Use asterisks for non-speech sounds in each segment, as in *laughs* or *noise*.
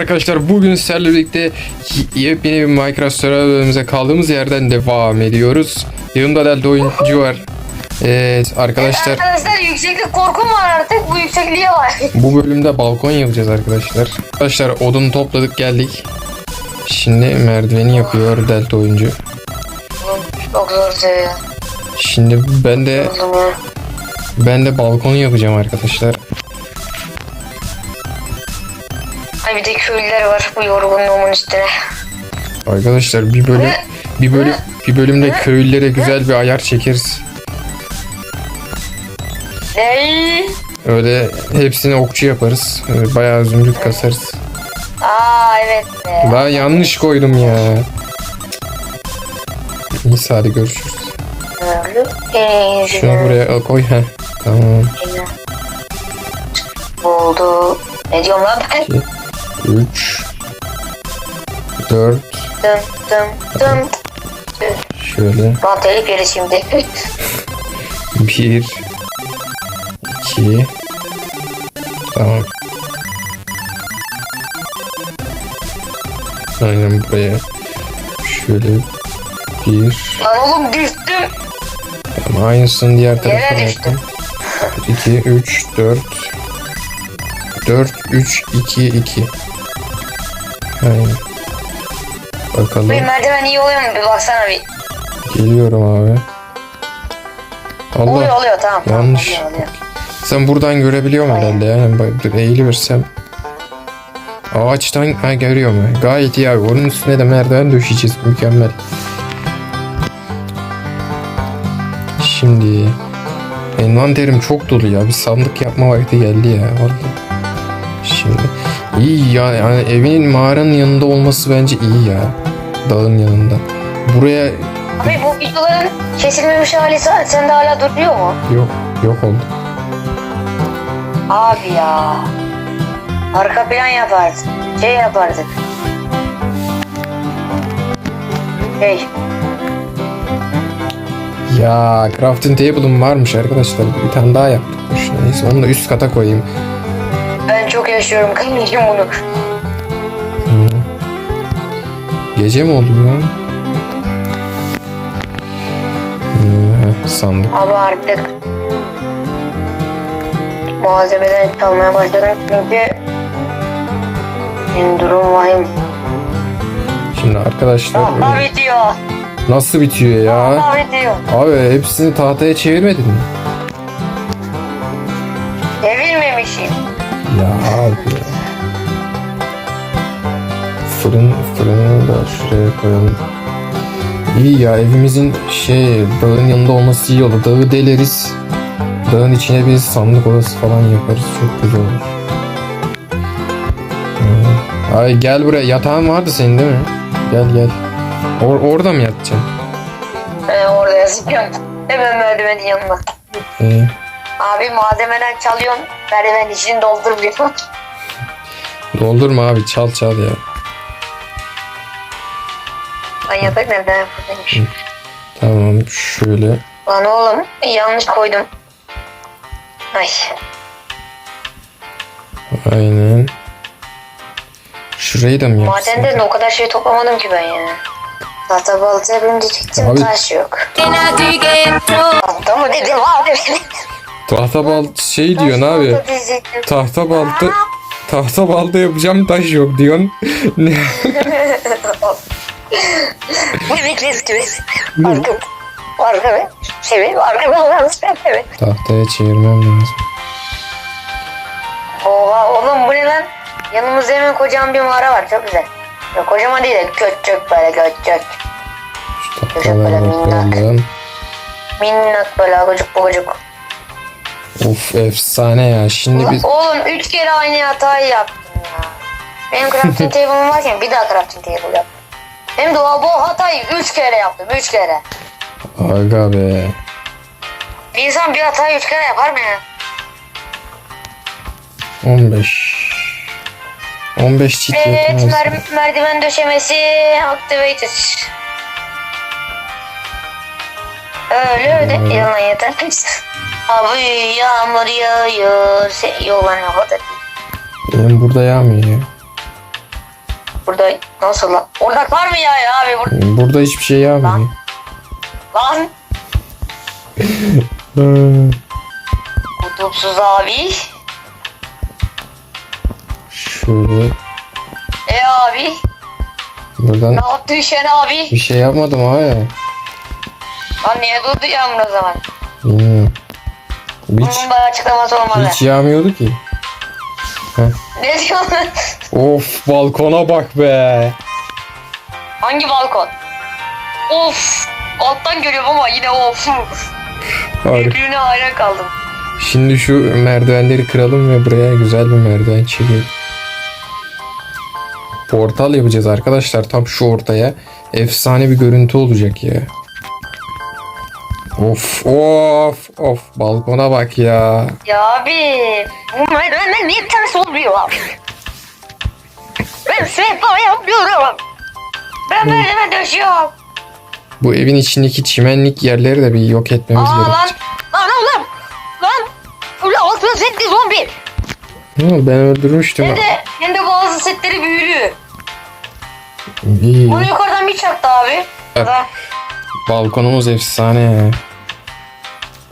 Merhaba arkadaşlar bugün sizlerle birlikte yepyeni bir Minecraft serverimize kaldığımız yerden devam ediyoruz. Yanımda Delta oyuncu var. Evet arkadaşlar Arkadaşlar yükseklik korkum var artık bu yüksekliğe var. bu bölümde balkon yapacağız arkadaşlar. Arkadaşlar odun topladık geldik. Şimdi merdiveni yapıyor Delta oyuncu. Çok zor seviyor. Şimdi ben de ben de balkonu yapacağım arkadaşlar. Ay bir de köylüler var bu yorgunluğumun üstüne. Arkadaşlar bir bölüm bir bölüm bir bölümde köylülere güzel bir ayar çekeriz. Ney? Öyle hepsini okçu yaparız. Ee, Bayağı zümrüt kasarız. Aa evet be. Daha yanlış koydum ya. Neyse hadi görüşürüz. Şunu buraya koy. Heh. Tamam. Oldu. Ne diyorum lan ben? 3 4 Dım dım dım. şöyle Lan telif yeri şimdi. 1 2 Tamam. Aynen buraya. Şöyle 1 Lan oğlum düştüm. Ama aynısını diğer tarafa yaptım. 2, 3, 4 4, 3, 2, 2 Aynen. Bakalım. Bir merdiven iyi oluyor mu bir baksana bir. Geliyorum abi. Oluyor Allah. oluyor tamam. tamam, Yanlış. Oluyor, oluyor. Sen buradan görebiliyorum herhalde yani. Bak, dur, eğiliversem. Ağaçtan ha, görüyorum. ya. Gayet iyi abi. Onun üstüne de merdiven döşeyeceğiz. Mükemmel. Şimdi envanterim çok dolu ya. Bir sandık yapma vakti geldi ya. Vallahi. Şimdi iyi ya. Yani evinin mağaranın yanında olması bence iyi ya. Dağın yanında. Buraya Abi bu videoların kesilmemiş hali sen- sende hala duruyor mu? yok yok oldu. Abi ya. Arka plan yapardık. Şey yapardık. Hey. Ya crafting table'ım varmış arkadaşlar. Bir tane daha yaptık. Neyse onu da üst kata koyayım. Çok yaşıyorum kardeşim bunu. Gece mi oldu lan? Ee, sandık. Abi artık malzemeden çalmaya başladım çünkü benim durum vahim. Şimdi arkadaşlar Tahta öyle- bitiyor. nasıl bitiyor ya? Tahta bitiyor. Abi hepsini tahtaya çevirmedin mi? Devirmemişim. Ya abi. Fırın, fırını da şuraya koyalım. İyi ya evimizin şey dağın yanında olması iyi olur. Dağı deleriz. Dağın içine bir sandık odası falan yaparız. Çok güzel olur. Hmm. Ay gel buraya. Yatağın vardı senin değil mi? Gel gel. Or orada mı yatacaksın? Ben orada yazıyorum. Hemen merdivenin yanına. Ee, Abi malzemeden çalıyorum. Merdiven içini dolduruyorum. doldurma abi çal çal ya. Lan yatak nereden buradaymış. Tamam şöyle. Lan oğlum yanlış koydum. Ay. Aynen. Şurayı da mı yapsın? Madenden de o kadar şey toplamadım ki ben ya. Tahta balta yapayım diyecektim Abi- taş yok. Tahta mı dedim abi? Tahta bal şey diyorsun abi. Tahta diyecektim. Tahta balta yapacağım taş yok diyorsun. *laughs* Ne? Ki biz? Arka, arka. Şey arka ben be. Tahtaya çevirmem lazım. Oha oğlum bu ne lan? Yanımızda hemen kocaman bir mağara var çok güzel. Ya, kocaman değil de küçük böyle küçük. Şu tahtalara bakalım. Minnak böyle gocuk gocuk. Of efsane ya. Şimdi biz Oğlum üç kere aynı hatayı yaptım ya. Benim crafting *laughs* table'ım varken bir daha crafting table yaptım. Hem de o bu hatayı üç kere yaptım. Üç kere. aga be. Bir insan bir hatayı üç kere yapar mı ya? 15 15 çift Evet yetmez. mer- merdiven döşemesi activated. Öyle öyle. Yalan yeter. *laughs* Abi yağmur yağıyor. Se- Yok lan kadar değil. Benim burada yağmıyor ya. burada nasıl lan? Orada kar mı ya ya abi? Burada... Burada hiçbir şey yapmıyor. Lan. Lan *laughs* kutupsuz abi. Şöyle E abi. buradan Ne yaptı Hüseyin abi? bir şey yapmadım abi. Lan niye durdu yağmur o zaman? Bilmiyorum. Hiç, Bunun bir açıklaması olmalı. hiç yağmıyordu ki. Ne diyorsun? Of balkona bak be. Hangi balkon? Of. Alttan görüyorum ama yine of. Harika. Birbirine hayran kaldım. Şimdi şu merdivenleri kıralım ve buraya güzel bir merdiven çekelim. Portal yapacağız arkadaşlar tam şu ortaya. Efsane bir görüntü olacak ya. Of of of balkona bak ya. Ya abi. Bu merdivenler niye olmuyor abi? Ben sefa yapıyorum. Ben merdiven döşüyorum. Bu evin içindeki çimenlik yerleri de bir yok etmemiz Aa lan. gerekecek. Lan oğlum. Lan. Ulan altın setli zombi. Hı, ben öldürmüştüm. Hem de, hem de bazı setleri büyülü. İyi. Bunu yukarıdan bir çaktı abi. Evet. Lan, Balkonumuz efsane ya.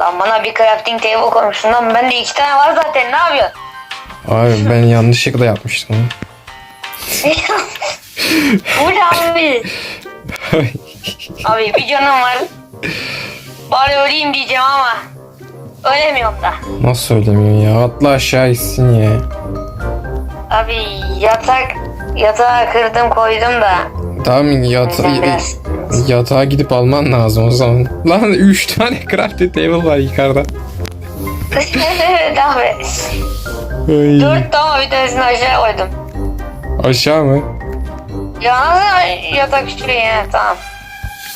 Lan bana bir crafting table koymuşsun lan. Bende iki tane var zaten ne yapıyorsun? Abi ben yanlışlıkla yapmıştım. *laughs* Bu ne abi? Abi bir canım var. Bari öleyim diyeceğim ama. Ölemiyorum da. Nasıl söylemiyorsun ya? Atla aşağı gitsin ya. Abi yatak yatağı kırdım koydum da. Tamam biraz. Yatağa gidip alman lazım o zaman. Lan 3 tane crafted table var yukarıda. Daha be. Ay. Dört tane bir tanesini aşağı koydum. Aşağı mı? Ya yatak düşürüyor ya tamam.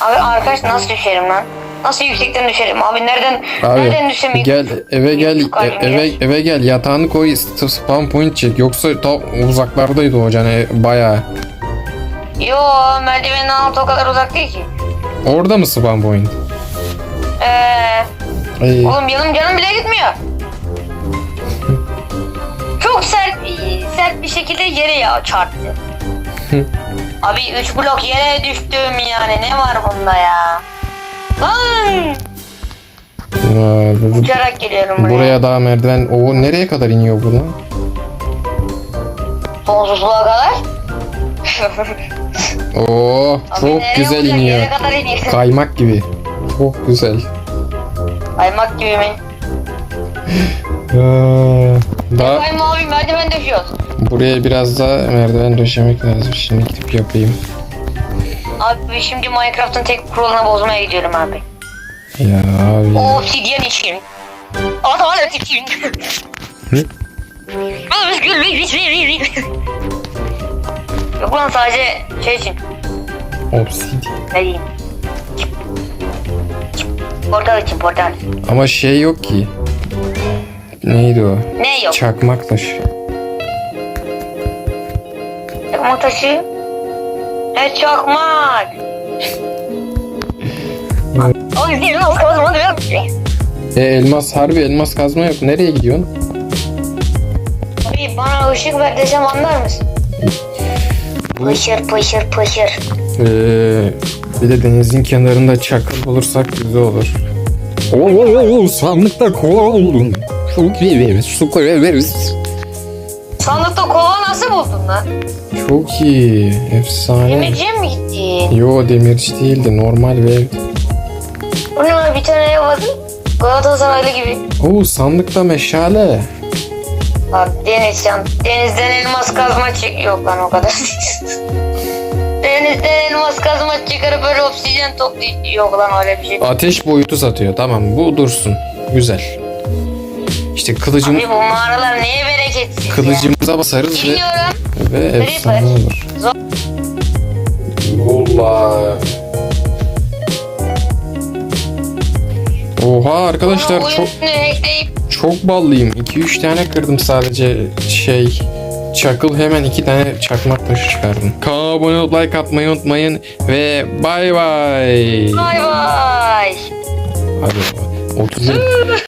Abi arkadaş nasıl düşerim lan? Nasıl yüksekten düşerim? Abi nereden nereden Abi düşeyim? gel eve gel e- eve yer. eve gel yatağını koy spawn point çek yoksa ta uzaklardaydı o can e, bayağı. Yo merdivenin altı o kadar uzak değil ki. Orada mı spawn point? Eee Ay, oğlum yanım canım bile gitmiyor. Çok sert sert bir şekilde yere ya çarptı. *laughs* Abi 3 blok yere düştüm yani ne var bunda ya? Lan! Uçarak geliyorum buraya. buraya daha merdiven o nereye kadar iniyor bu lan? Sonsuzluğa kadar. *laughs* Oo çok nereye güzel olacak? iniyor. Yere kadar iniyor. Kaymak gibi. Çok güzel. Kaymak gibi mi? Aa, daha Kaymak abi merdiven döşüyoruz. buraya biraz daha merdiven döşemek lazım. Şimdi gidip yapayım. Abi şimdi Minecraft'ın tek kuralını bozmaya gidiyorum abi. Ya abi. O obsidyen için. Adalet için. Hı? Özgürlük için. Yok lan sadece şey için. Obsidian. Ne diyeyim? Portal için portal. Ama şey yok ki. Neydi o? Ne yok? Çakmak taşı. Çakmak taşı. Ne çakmak? O yüzden o kazma diyor. E elmas harbi elmas kazma yok. Nereye gidiyorsun? Abi bana ışık ver desem anlar mısın? Pışır pışır pışır. Ee, bir de denizin kenarında çakıl bulursak güzel olur. Oo, sandıkta kola buldum. Çok iyi su koyabiliriz. Sandıkta kova nasıl buldun lan? Çok iyi. Efsane. Demirciye mi gittin? Yo demirci değildi. Normal bir ev. Bu ne var bir tane ev vardı? Galatasaraylı gibi. Oo sandıkta meşale. Bak deniz can. Denizden elmas kazma çek. Yok lan o kadar. *laughs* Denizden elmas kazma çıkarıp böyle obsidyen toplayıp. Yok lan öyle bir şey. Ateş boyutu satıyor. Tamam bu dursun. Güzel. İşte kılıcım, Abi bu mağaralar neye bereketsiz ya? kılıcımıza basarız ve, Biliyorum. ve efsane Creeper. olur. Zor- Allah. Oha arkadaşlar Bunu çok çok ballıyım. 2-3 tane kırdım sadece şey çakıl hemen 2 tane çakmak taşı çıkardım. Kanala abone olup like atmayı unutmayın ve bay bay. bay bay. Hadi 30 *laughs*